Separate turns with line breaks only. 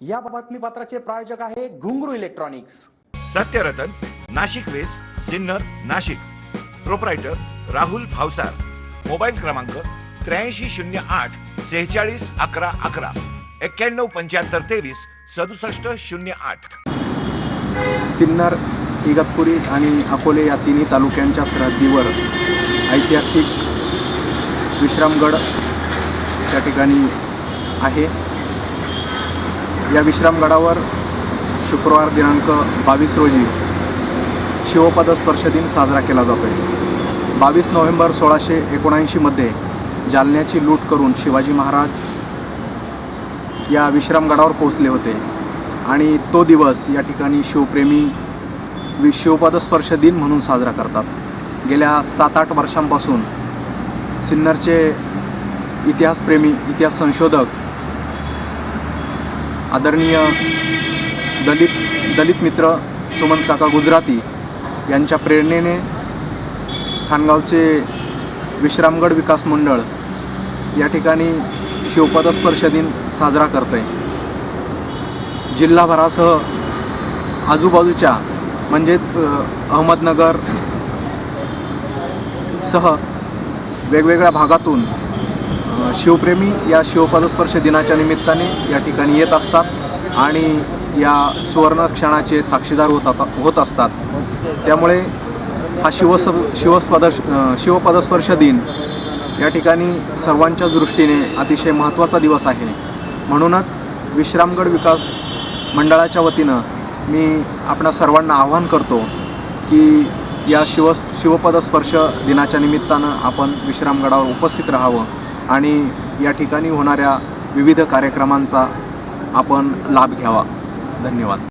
या बातमीपत्राचे प्रायोजक आहे Ghungru electronics.
Satyaratan Nashik west Sinnar Nashik. Proprietor Rahul Bhavsar. Mobile क्रमांक त्र्याऐंशी शून्य आठ सेहेचाळीस अकरा अकरा. एक्क्याण्णव पंच्याहत्तर तेवीस सदुसष्ट शून्य आठ.
सिन्नर इगतपुरी आणि अकोले या तिन्ही तालुक्यांच्या सरहद्दीवर ऐतिहासिक विश्रामगड त्या ठिकाणी आहे. या विश्रामगडावर शुक्रवार दिनांक बावीस रोजी शिवपदस्पर्श दिन साजरा केला जातो आहे बावीस नोव्हेंबर सोळाशे एकोणऐंशीमध्ये जालन्याची लूट करून शिवाजी महाराज या विश्रामगडावर पोचले होते आणि तो दिवस या ठिकाणी शिवप्रेमी वि शिवपदस्पर्श दिन म्हणून साजरा करतात. गेल्या सात आठ वर्षांपासून सिन्नरचे इतिहासप्रेमी इतिहास संशोधक आदरणीय दलित दलित मित्र सुमंत काका गुजराती यांच्या प्रेरणेने खानगावचे विश्रामगड विकास मंडळ या ठिकाणी शिवपदस्पर्श दिन साजरा करते आहे जिल्हाभरासह आजूबाजूच्या म्हणजेच अहमदनगर सह वेगवेगळ्या भागातून शिवप्रेमी या शिवपदस्पर्श दिनाच्या निमित्ताने या ठिकाणी येत असतात आणि या सुवर्ण क्षणाचे साक्षीदार होत होत असतात. त्यामुळे हा शिवस शिवस्पदर्श शिवपदस्पर्श दिन या ठिकाणी सर्वांच्या दृष्टीने अतिशय महत्त्वाचा दिवस आहे. म्हणूनच विश्रामगड विकास मंडळाच्या वतीनं मी आपणा सर्वांना आवाहन करतो की या शिव शिवपदस्पर्श दिनाच्या निमित्तानं आपण विश्रामगडावर उपस्थित राहावं. आणि या ठिकाणी होणाऱ्या विविध कार्यक्रमांचा आपण लाभ घ्यावा. धन्यवाद.